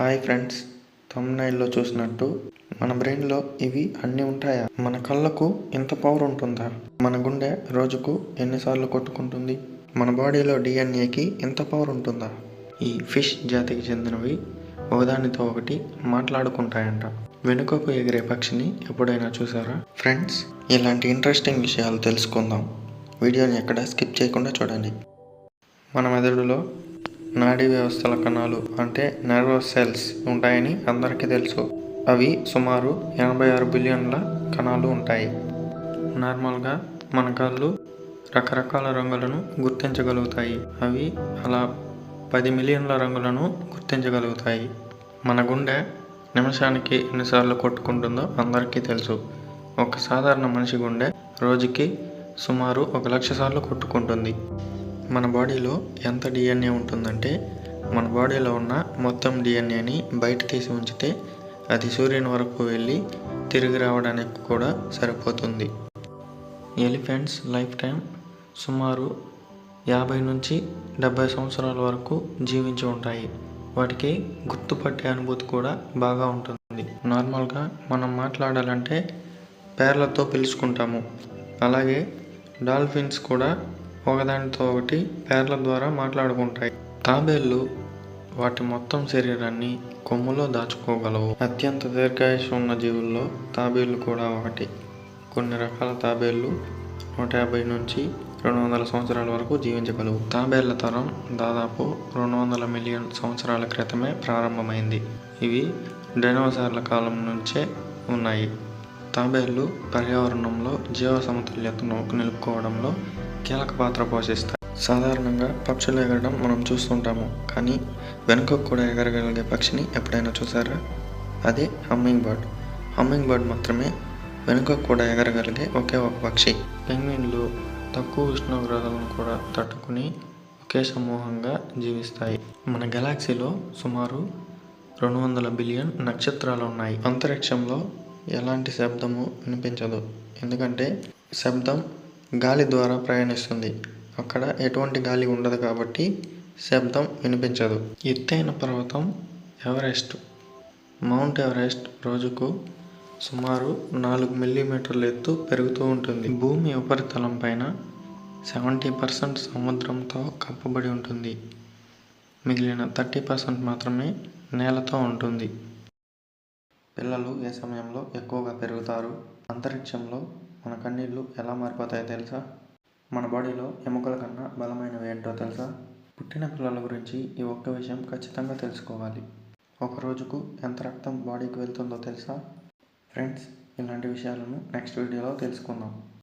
Hi friends తమ్నైల్లో చూసినట్టు మన బ్రెయిన్లో ఇవి అన్నీ ఉంటాయా? మన కళ్ళకు ఇంత పవర్ ఉంటుందా? మన గుండె రోజుకు ఎన్నిసార్లు కొట్టుకుంటుంది? మన బాడీలో డిఎన్ఏకి ఇంత పవర్ ఉంటుందా? ఈ ఫిష్ జాతికి చెందినవి ఒకదానితో ఒకటి మాట్లాడుకుంటాయంట. వెనుకకు ఎగిరే పక్షిని ఎప్పుడైనా చూసారా? ఫ్రెండ్స్ ఇలాంటి ఇంట్రెస్టింగ్ విషయాలు తెలుసుకుందాం. వీడియోని ఎక్కడ స్కిప్ చేయకుండా చూడండి. మన మెదడులో నాడీ వ్యవస్థల కణాలు అంటే నర్వస్ సెల్స్ ఉంటాయని అందరికీ తెలుసు. అవి సుమారు ఎనభై ఆరు బిలియన్ల కణాలు ఉంటాయి. నార్మల్గా మన కళ్ళు రకరకాల రంగులను గుర్తించగలుగుతాయి. అవి అలా పది మిలియన్ల రంగులను గుర్తించగలుగుతాయి. మన గుండె నిమిషానికి ఎన్నిసార్లు కొట్టుకుంటుందో అందరికీ తెలుసు. ఒక సాధారణ మనిషి గుండె రోజుకి సుమారు ఒక లక్ష సార్లు కొట్టుకుంటుంది. మన బాడీలో ఎంత డిఎన్ఏ ఉంటుందంటే మన బాడీలో ఉన్న మొత్తం డిఎన్ఏని బయట తీసి ఉంచితే అది సూర్యుని వరకు వెళ్ళి తిరిగి రావడానికి కూడా సరిపోతుంది. ఎలిఫెంట్స్ లైఫ్ టైం సుమారు యాభై నుంచి డెబ్బై సంవత్సరాల వరకు జీవించి ఉంటాయి. వాటికి గుర్తుపట్టే అనుభూతి కూడా బాగా ఉంటుంది. నార్మల్గా మనం మాట్లాడాలంటే పేర్లతో పిలుచుకుంటాము. అలాగే డాల్ఫిన్స్ కూడా ఒకదానితో ఒకటి పేర్ల ద్వారా మాట్లాడుకుంటాయి. తాబేళ్ళు వాటి మొత్తం శరీరాన్ని కొమ్ములో దాచుకోగలవు. అత్యంత దీర్ఘాయుషు ఉన్న జీవుల్లో తాబేళ్ళు కూడా ఒకటి. కొన్ని రకాల తాబేళ్ళు నూట యాభై నుంచి రెండు వందల సంవత్సరాల వరకు జీవించగలవు. తాబేళ్ళ తరం దాదాపు రెండు వందల మిలియన్ సంవత్సరాల క్రితమే ప్రారంభమైంది. ఇవి డైనోసార్ల కాలం నుంచే ఉన్నాయి. తాబేళ్ళు పర్యావరణంలో జీవ సమతుల్యతను నిలుపుకోవడంలో కీలక పాత్ర పోషిస్తాయి. సాధారణంగా పక్షులు ఎగరడం మనం చూస్తుంటాము కానీ వెనుకకు కూడా ఎగరగలిగే పక్షిని ఎప్పుడైనా చూసారా? అదే హమ్మింగ్ బర్డ్. హమ్మింగ్ బర్డ్ మాత్రమే వెనుకకు కూడా ఎగరగలిగే ఒకే ఒక పక్షి. పెంగ్విన్లు తక్కువ ఉష్ణోగ్రతలను కూడా తట్టుకుని ఒకే సమూహంగా జీవిస్తాయి. మన గెలాక్సీలో సుమారు రెండు వందల బిలియన్ నక్షత్రాలు ఉన్నాయి. అంతరిక్షంలో ఎలాంటి శబ్దము వినిపించదు. ఎందుకంటే శబ్దం గాలి ద్వారా ప్రయాణిస్తుంది. అక్కడ ఎటువంటి గాలి ఉండదు కాబట్టి శబ్దం వినిపించదు. ఎత్తైన పర్వతం ఎవరెస్ట్? మౌంట్ ఎవరెస్ట్ రోజుకు సుమారు నాలుగు మిల్లీమీటర్ల ఎత్తు పెరుగుతూ ఉంటుంది. భూమి ఉపరితలం పైన సెవెంటీ పర్సెంట్ సముద్రంతో కప్పబడి ఉంటుంది. మిగిలిన థర్టీ పర్సెంట్ మాత్రమే నేలతో ఉంటుంది. పిల్లలు ఏ సమయంలో ఎక్కువగా పెరుగుతారు? అంతరిక్షంలో మన కన్నీళ్ళు ఎలా మారిపోతాయో తెలుసా? మన బాడీలో ఎముకల కన్నా బలమైనవి ఏంటో తెలుసా? పుట్టిన పిల్లల గురించి ఈ ఒక్క విషయం ఖచ్చితంగా తెలుసుకోవాలి. ఒక రోజుకు ఎంత రక్తం బాడీకి వెళ్తుందో తెలుసా? ఫ్రెండ్స్ ఇలాంటి విషయాలను నెక్స్ట్ వీడియోలో తెలుసుకుందాం.